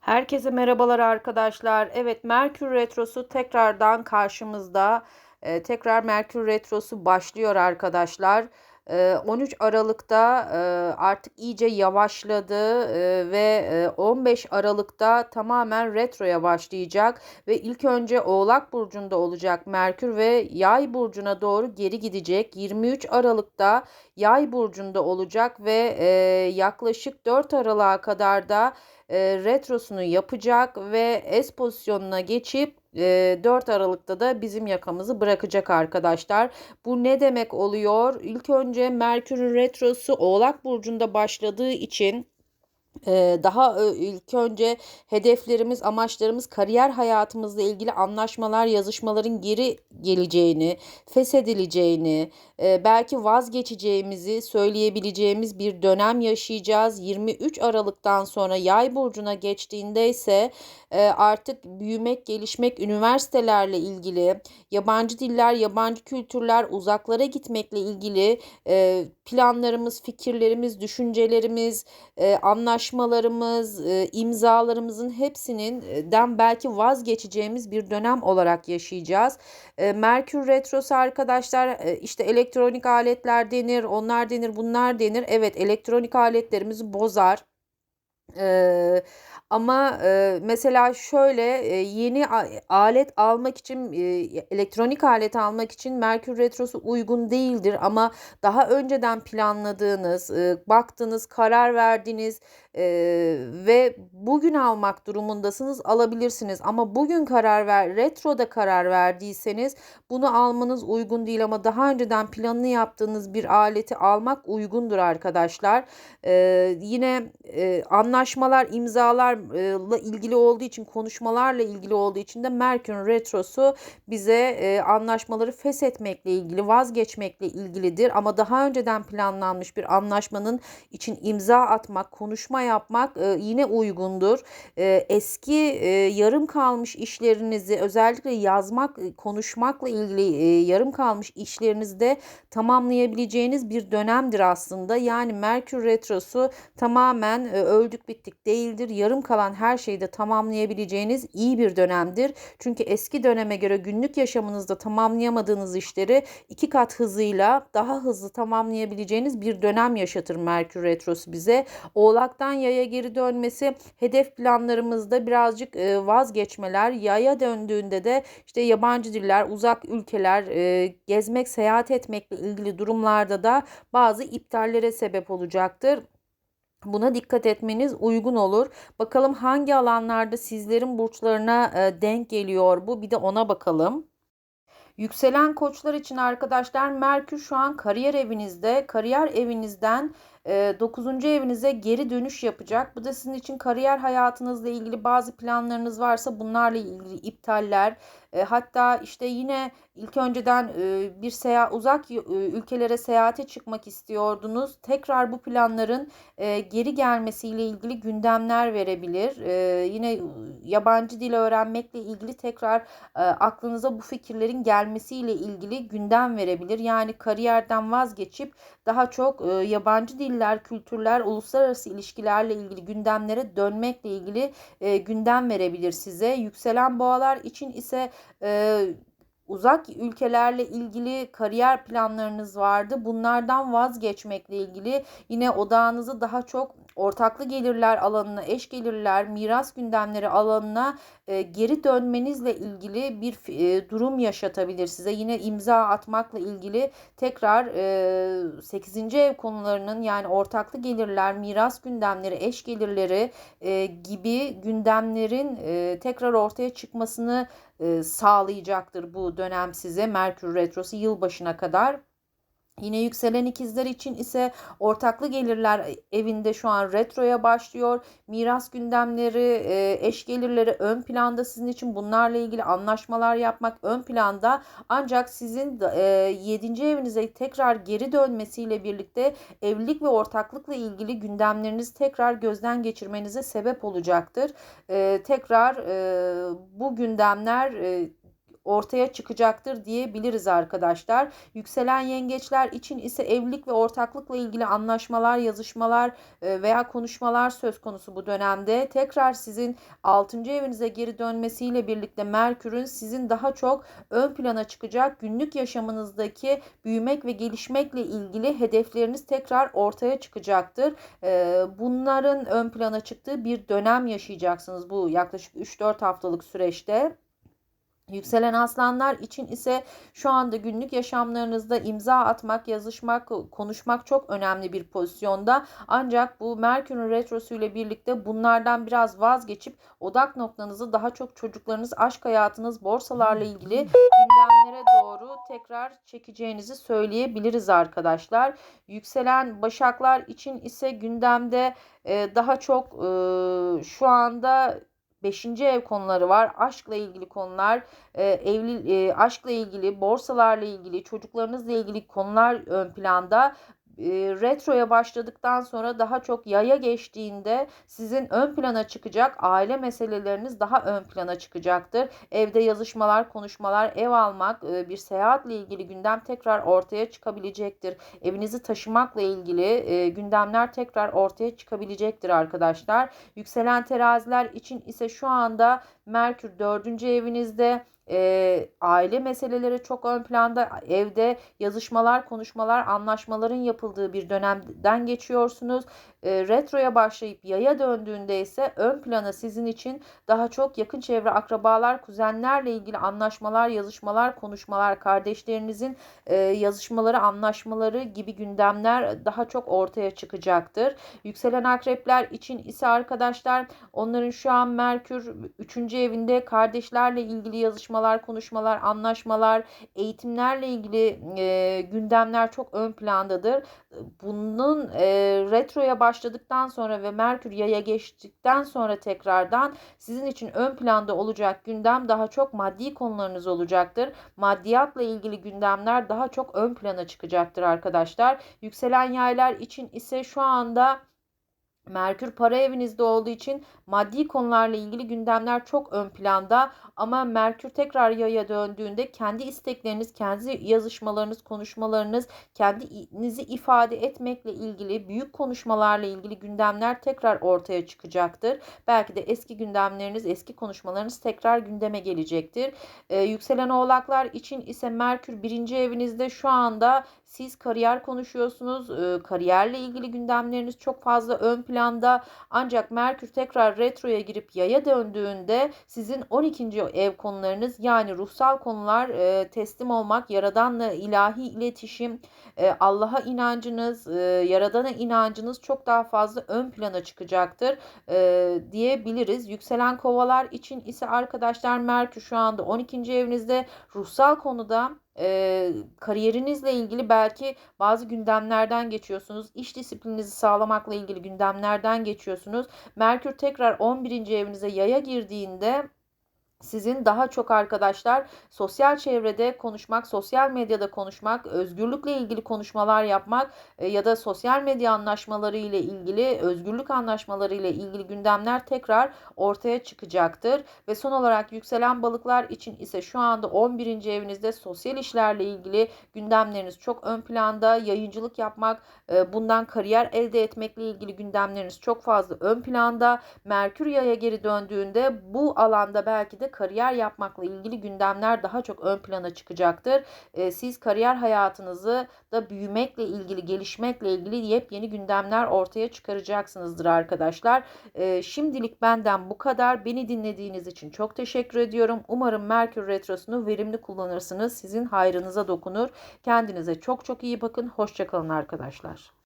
Herkese merhabalar arkadaşlar. Evet Merkür Retrosu tekrardan karşımızda. Ee, tekrar Merkür Retrosu başlıyor arkadaşlar. Ee, 13 Aralık'ta artık iyice yavaşladı ve e, 15 Aralık'ta tamamen retroya başlayacak ve ilk önce Oğlak burcunda olacak Merkür ve Yay burcuna doğru geri gidecek. 23 Aralık'ta Yay burcunda olacak ve yaklaşık 4 Aralık'a kadar da retrosunu yapacak ve S pozisyonuna geçip 4 Aralık'ta da bizim yakamızı bırakacak arkadaşlar. Bu ne demek oluyor? İlk önce Merkür'ün retrosu Oğlak Burcu'nda başladığı için daha ilk önce hedeflerimiz, amaçlarımız, kariyer hayatımızla ilgili anlaşmalar, yazışmaların geri geleceğini, feshedileceğini, belki vazgeçeceğimizi söyleyebileceğimiz bir dönem yaşayacağız. 23 Aralık'tan sonra Yay burcuna geçtiğinde ise artık büyümek, gelişmek, üniversitelerle ilgili, yabancı diller, yabancı kültürler, uzaklara gitmekle ilgili planlarımız, fikirlerimiz, düşüncelerimiz, anlaşmalarımız anlaşmalarımız, e, imzalarımızın hepsinin e, belki vazgeçeceğimiz bir dönem olarak yaşayacağız. E, Merkür Retrosu arkadaşlar işte elektronik aletler denir, onlar denir, bunlar denir. Evet elektronik aletlerimizi bozar. Ama mesela şöyle yeni alet almak için elektronik alet almak için Merkür Retrosu uygun değildir ama daha önceden planladığınız, baktınız, karar verdiğiniz e, ve bugün almak durumundasınız alabilirsiniz ama bugün karar ver retroda karar verdiyseniz bunu almanız uygun değil ama daha önceden planını yaptığınız bir aleti almak uygundur arkadaşlar. Yine e, anlaşmalar imzalarla ilgili olduğu için konuşmalarla ilgili olduğu için de Merkür retrosu bize e, anlaşmaları feshetmekle ilgili vazgeçmekle ilgilidir ama daha önceden planlanmış bir anlaşmanın için imza atmak konuşma yapmak e, yine uygundur. E, eski yarım kalmış işlerinizi özellikle yazmak, konuşmakla ilgili yarım kalmış işlerinizde tamamlayabileceğiniz bir dönemdir aslında. Yani Merkür Retrosu tamamen e, öldük bittik değildir. Yarım kalan her şeyi de tamamlayabileceğiniz iyi bir dönemdir. Çünkü eski döneme göre günlük yaşamınızda tamamlayamadığınız işleri iki kat hızıyla daha hızlı tamamlayabileceğiniz bir dönem yaşatır Merkür Retrosu bize. Oğlaktan yaya geri dönmesi hedef planlarımızda birazcık e, vazgeçmeler. Yaya döndüğünde de işte yabancı diller, uzak ülkeler, e, gezmek, seyahat etmekle ilgili durumlarda da bazı iptallere sebep olacaktır. Buna dikkat etmeniz uygun olur. Bakalım hangi alanlarda sizlerin burçlarına e, denk geliyor bu. Bir de ona bakalım. Yükselen koçlar için arkadaşlar Merkür şu an kariyer evinizde. Kariyer evinizden 9. evinize geri dönüş yapacak. Bu da sizin için kariyer hayatınızla ilgili bazı planlarınız varsa bunlarla ilgili iptaller. Hatta işte yine ilk önceden bir seyahat uzak ülkelere seyahate çıkmak istiyordunuz. Tekrar bu planların geri gelmesiyle ilgili gündemler verebilir. Yine yabancı dil öğrenmekle ilgili tekrar aklınıza bu fikirlerin gelmesiyle ilgili gündem verebilir. Yani kariyerden vazgeçip daha çok yabancı dil diller, kültürler, uluslararası ilişkilerle ilgili gündemlere dönmekle ilgili e, gündem verebilir size. Yükselen boğalar için ise e, uzak ülkelerle ilgili kariyer planlarınız vardı. Bunlardan vazgeçmekle ilgili yine odağınızı daha çok ortaklı gelirler alanına, eş gelirler, miras gündemleri alanına e, geri dönmenizle ilgili bir e, durum yaşatabilir size. Yine imza atmakla ilgili tekrar e, 8. ev konularının yani ortaklı gelirler, miras gündemleri, eş gelirleri e, gibi gündemlerin e, tekrar ortaya çıkmasını e, sağlayacaktır bu dönem size Merkür Retrosu yılbaşına kadar. Yine yükselen ikizler için ise ortaklı gelirler evinde şu an retroya başlıyor. Miras gündemleri, e, eş gelirleri ön planda sizin için bunlarla ilgili anlaşmalar yapmak ön planda. Ancak sizin 7. E, evinize tekrar geri dönmesiyle birlikte evlilik ve ortaklıkla ilgili gündemlerinizi tekrar gözden geçirmenize sebep olacaktır. E, tekrar bu gündemler ortaya çıkacaktır diyebiliriz arkadaşlar. Yükselen yengeçler için ise evlilik ve ortaklıkla ilgili anlaşmalar, yazışmalar e, veya konuşmalar söz konusu bu dönemde. Tekrar sizin 6. evinize geri dönmesiyle birlikte Merkür'ün sizin daha çok ön plana çıkacak günlük yaşamınızdaki büyümek ve gelişmekle ilgili hedefleriniz tekrar ortaya çıkacaktır. E, bunların ön plana çıktığı bir dönem yaşayacaksınız bu yaklaşık 3-4 haftalık süreçte. Yükselen aslanlar için ise şu anda günlük yaşamlarınızda imza atmak, yazışmak, konuşmak çok önemli bir pozisyonda. Ancak bu Merkür'ün retrosu ile birlikte bunlardan biraz vazgeçip odak noktanızı daha çok çocuklarınız, aşk hayatınız, borsalarla ilgili gündemlere doğru tekrar çekeceğinizi söyleyebiliriz arkadaşlar. Yükselen başaklar için ise gündemde daha çok şu anda Beşinci ev konuları var. Aşkla ilgili konular, e, evli e, aşkla ilgili, borsalarla ilgili, çocuklarınızla ilgili konular ön planda retroya başladıktan sonra daha çok yaya geçtiğinde sizin ön plana çıkacak aile meseleleriniz daha ön plana çıkacaktır. Evde yazışmalar, konuşmalar, ev almak, bir seyahatle ilgili gündem tekrar ortaya çıkabilecektir. Evinizi taşımakla ilgili gündemler tekrar ortaya çıkabilecektir arkadaşlar. Yükselen teraziler için ise şu anda Merkür 4. evinizde e, aile meseleleri çok ön planda. Evde yazışmalar, konuşmalar, anlaşmaların yapıldığı bir dönemden geçiyorsunuz. E, retroya başlayıp yaya döndüğünde ise ön plana sizin için daha çok yakın çevre, akrabalar, kuzenlerle ilgili anlaşmalar, yazışmalar, konuşmalar, kardeşlerinizin e, yazışmaları, anlaşmaları gibi gündemler daha çok ortaya çıkacaktır. Yükselen akrepler için ise arkadaşlar onların şu an Merkür 3. evinde kardeşlerle ilgili yazışmalar, konuşmalar, anlaşmalar, eğitimlerle ilgili e, gündemler çok ön plandadır. Bunun e, retroya başladıktan sonra ve Merkür yaya geçtikten sonra tekrardan sizin için ön planda olacak gündem daha çok maddi konularınız olacaktır. Maddiyatla ilgili gündemler daha çok ön plana çıkacaktır arkadaşlar. Yükselen yaylar için ise şu anda Merkür para evinizde olduğu için maddi konularla ilgili gündemler çok ön planda ama Merkür tekrar yaya döndüğünde kendi istekleriniz, kendi yazışmalarınız, konuşmalarınız, kendinizi ifade etmekle ilgili büyük konuşmalarla ilgili gündemler tekrar ortaya çıkacaktır. Belki de eski gündemleriniz, eski konuşmalarınız tekrar gündeme gelecektir. Ee, yükselen oğlaklar için ise Merkür birinci evinizde şu anda siz kariyer konuşuyorsunuz. Ee, kariyerle ilgili gündemleriniz çok fazla ön planda. Ancak Merkür tekrar retroya girip yaya döndüğünde sizin 12. ev konularınız yani ruhsal konular e, teslim olmak, yaradanla ilahi iletişim, e, Allah'a inancınız, e, yaradana inancınız çok daha fazla ön plana çıkacaktır e, diyebiliriz. Yükselen kovalar için ise arkadaşlar Merkür şu anda 12. evinizde ruhsal konuda e, kariyerinizle ilgili belki bazı gündemlerden geçiyorsunuz. İş disiplininizi sağlamakla ilgili gündemlerden geçiyorsunuz. Merkür tekrar 11. evinize yaya girdiğinde sizin daha çok arkadaşlar sosyal çevrede konuşmak, sosyal medyada konuşmak, özgürlükle ilgili konuşmalar yapmak e, ya da sosyal medya anlaşmaları ile ilgili, özgürlük anlaşmaları ile ilgili gündemler tekrar ortaya çıkacaktır. Ve son olarak yükselen balıklar için ise şu anda 11. evinizde sosyal işlerle ilgili gündemleriniz çok ön planda. Yayıncılık yapmak, e, bundan kariyer elde etmekle ilgili gündemleriniz çok fazla ön planda. Merkür yaya geri döndüğünde bu alanda belki de kariyer yapmakla ilgili gündemler daha çok ön plana çıkacaktır. E, siz kariyer hayatınızı da büyümekle ilgili, gelişmekle ilgili yepyeni gündemler ortaya çıkaracaksınızdır arkadaşlar. E, şimdilik benden bu kadar. Beni dinlediğiniz için çok teşekkür ediyorum. Umarım Merkür Retrosu'nu verimli kullanırsınız. Sizin hayrınıza dokunur. Kendinize çok çok iyi bakın. Hoşçakalın arkadaşlar.